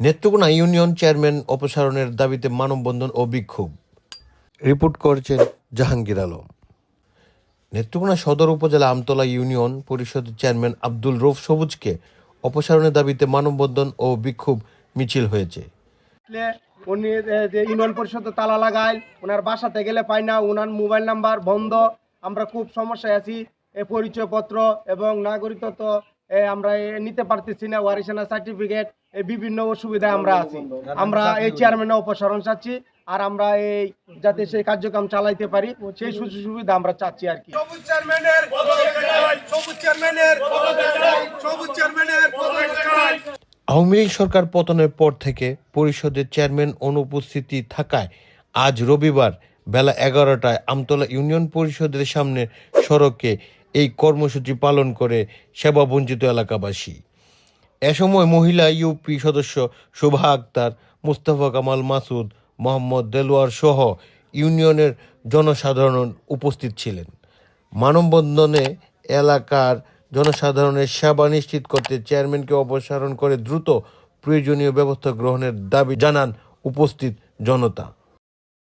Netrokona union chairman অপসারণের দাবিতে মানববন্ধন ও বিক্ষোভ। রিপোর্ট করছেন জাহাঙ্গীর আলম। নেত্রকোনা সদর উপজেলা আমতলা ইউনিয়ন পরিষদের চেয়ারম্যান আব্দুল রৌফ সবুজকে অপসারণের দাবিতে মানববন্ধন ও বিক্ষোভ মিছিল হয়েছে। উনি এ, ইউনিয়ন পরিষদে তালা লাগায় ওনার বাসাতে গেলে পাই না ওনার মোবাইল নাম্বার বন্ধ আমরা খুব সমস্যায় আছি। এই পরিচয়পত্র এবং নাগরিকত্ব এ, আমরা নিতে পারতেছি না ওয়ারিসানা সার্টিফিকেট এই বিভিন্ন অসুবিধায় আমরা আছি। আমরা এই চেয়ারম্যানের অপসারণ চাচ্ছি আর আমরা এই যাতে সেই কার্যক্রম চালাইতে পারি সেই সুযোগ সুবিধা আমরা চাচ্ছি আর কি। সবুজ চেয়ারম্যানের সবুজ চেয়ারম্যানের সবুজ চেয়ারম্যানের আওয়ামী লীগ সরকার পতনের পর থেকে পরিষদের চেয়ারম্যান অনুপস্থিতি থাকায় আজ রবিবার বেলা এগারোটায় আমতলা ইউনিয়ন পরিষদের সামনে সড়কে এই কর্মসূচি পালন করে সেবাবঞ্চিত এলাকাবাসী। এ সময় মহিলা ইউপি সদস্য শোভা আক্তার, মুস্তফা কামাল মাসুদ, মোহাম্মদ দেলোয়ার সহ ইউনিয়নের জনসাধারণ উপস্থিত ছিলেন। মানববন্ধনে এলাকার জনসাধারণের সেবা নিশ্চিত করতে চেয়ারম্যানকে অপসারণ করে দ্রুত প্রয়োজনীয় ব্যবস্থা গ্রহণের দাবি জানান উপস্থিত জনতা।